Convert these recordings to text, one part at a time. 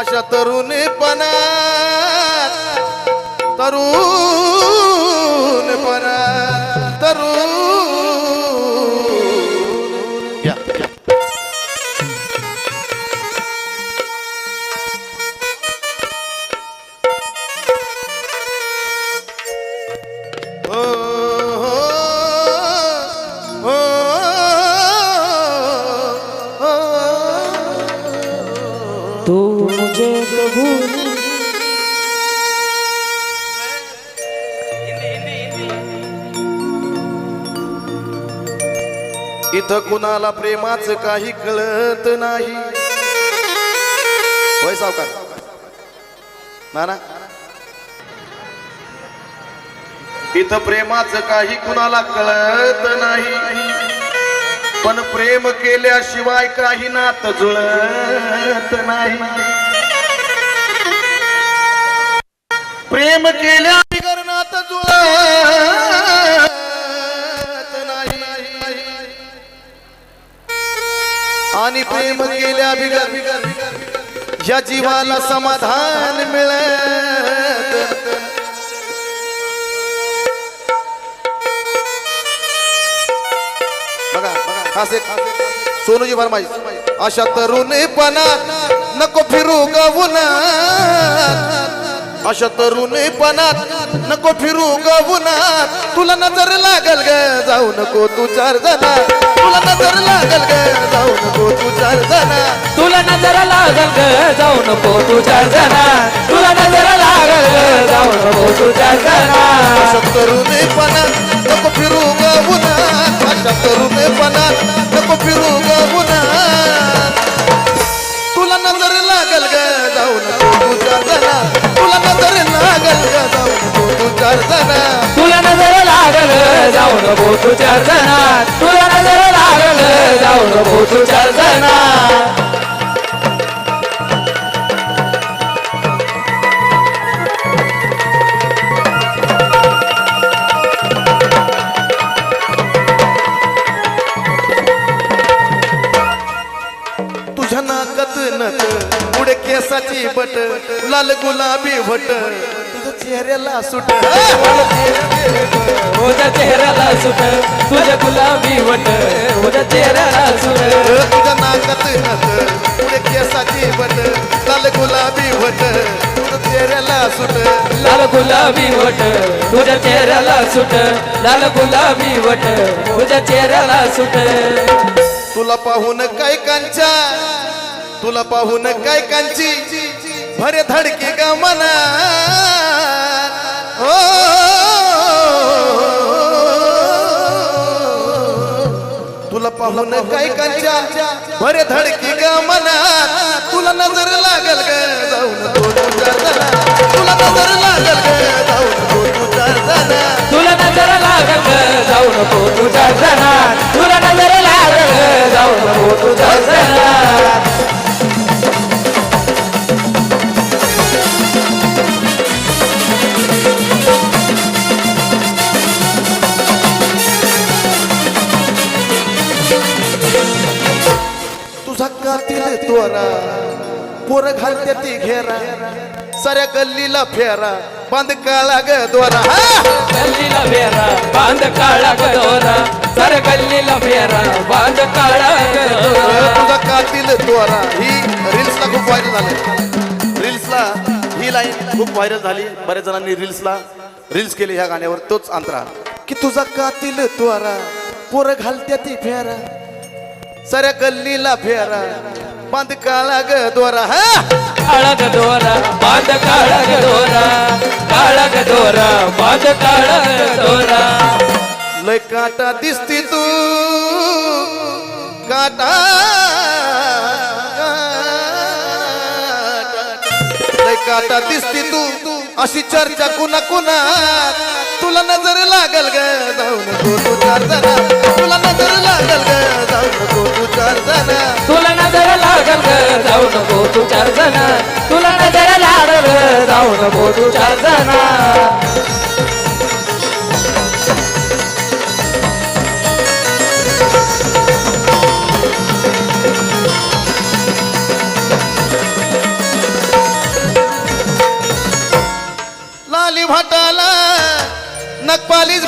अशा तरुणीपणा. तरुण इथं कुणाला प्रेमाचं काही कळत नाही. होय सावकार. नाना. इथं प्रेमाचं काही कुणाला कळत नाही. पण प्रेम केल्याशिवाय काही नात जुळत नाही. प्रेम केल्या आणि प्रेम गेल्या बिगर या जीवाला समाधान मिळत. बघा बघा खास एक सोनूजी भरमाई अशा तरुणपणा नको फिरू गवुनात अशा तरुणपणात नको फिरू गवुनात तुला नजर लागल ग जाऊ नको तू चार जणा तुला नजर लागल ग जाऊ नको तू चार जणा. तुला नजर लागल ग जाऊ नको तू चार जणा. तुला नजर लागल ग जाऊ नको तू चार जणा. अशा तरुणपणात नको फिरू गवुनात अशा तरुणपणात नको फिरू गवुनात तुला नजर लागल ग जाऊ नको तू चार जणा. तुला नजर लागल ग जाऊ नको तू चार जणा. जाऊन नको तू चार जणा तुला नजर लागल जाऊन जाऊ नको चार जणा तुझ्या नाकात नत पुढे केसाची बट लाल गुलाबी वट. चेहऱ्याला सुट. तुझ्या चेहऱ्याला सुट. तुझ्या गुलाबी वट. तुझ्या चेहऱ्याला सुट. तुझ्या नाकात नत पुढे केसाची बट लाल गुलाबी वट. तुझ्या चेहऱ्याला सुट. लाल गुलाबी वट. तुझ्या चेहऱ्याला सुट. लाल गुलाबी वट. तुझ्या चेहऱ्याला सुट. तुला पाहून काय कांच्या तुला पाहून काय कांची? भरे धडकी ग मना. पाहून काय कांच्या बरे धडकी ग मना तुला नजर लागल ग. तुझा कातील त्वरा पोर घालते ती घेरा साऱ्या गल्लीला फेरा बांध काळा ग हा! गल्लीला फेरा बांध काळा गदोरा सर गल्लीला फेरा बांध काळा तुझा कातील त्वरा ही रील्सला खूप व्हायरल झालं. रील्सला ही लाईन खूप व्हायरल झाली. बऱ्याच जणांनी रील्सला रील्स केले ह्या गाण्यावर तोच अंतरा की तुझा कातील त्वरा पोर घालते ती फेरा साऱ्या गल्लीला फेरा बांध काळा ग द्वारा हा? काळा गदोरा बांध काळा गदोरा काळा गदोरा बांध काळा गदोरा लय काटा दिसती तू काटा लय काटा दिसती तू अशी चर्चा कुणा कुणा तुला नजर लागल ग जाऊ नको तू चार जणा तुला नजर लागल ग जाऊ नको तू चार जणा तुला नजर लागल ग जाऊ नको तू चार जण तुला नजर लागल ग जाऊ नको तू चार जण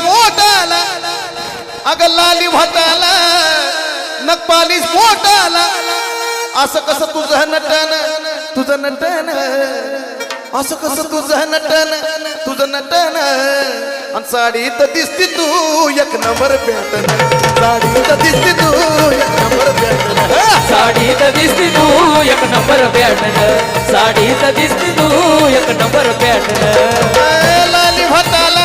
मोठाला. अग लाली भाताला नकपालीच मोठाला असं कसं तुझं नटन तुझं नटन. असं कसं तुझं नटन तुझं नटन. आणि साडीत दिसती तू एक नंबर पॅटर्न साडीत दिसती तू एक नंबर पॅटर्न साडीत दिसती तू एक नंबर पॅटर्न साडीत दिसती तू एक नंबर पॅटर्न लाली भटाला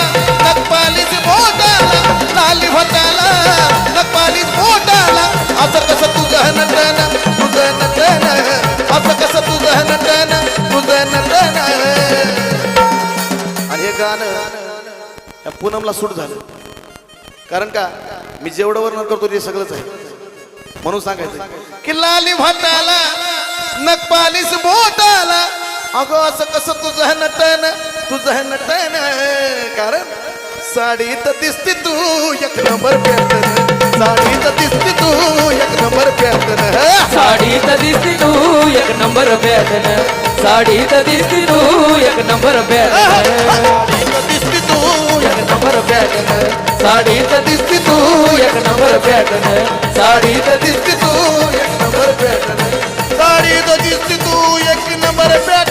असं कसं तुझं नटन तुझं नटन असं कसं तुझं नटन तुझं नटन आणि हे गाणं या पूनमला सूट झालं. कारण का? मी जेवढं वर्णन करतो ते सगळंच आहे. म्हणून सांगायचं की लाली भाताला नकपालीस बोटाला अगो असं कसं तुझं नटन तुझं नटन कारण साडीत दिसते तू एक नंबर प्यार साडी तर दिसते तू एक नंबर प्यार साडी तर दिसते तू एक नंबर प्यार साडी तर दिसते तू एक नंबर पॅटर्न दिसते तू एक नंबर प्यार साडी तर दिसते तू एक नंबर प्यार साडी तर दिसते तू एक नंबर प्यार साडी तर दिसते तू एक नंबर पॅटर्न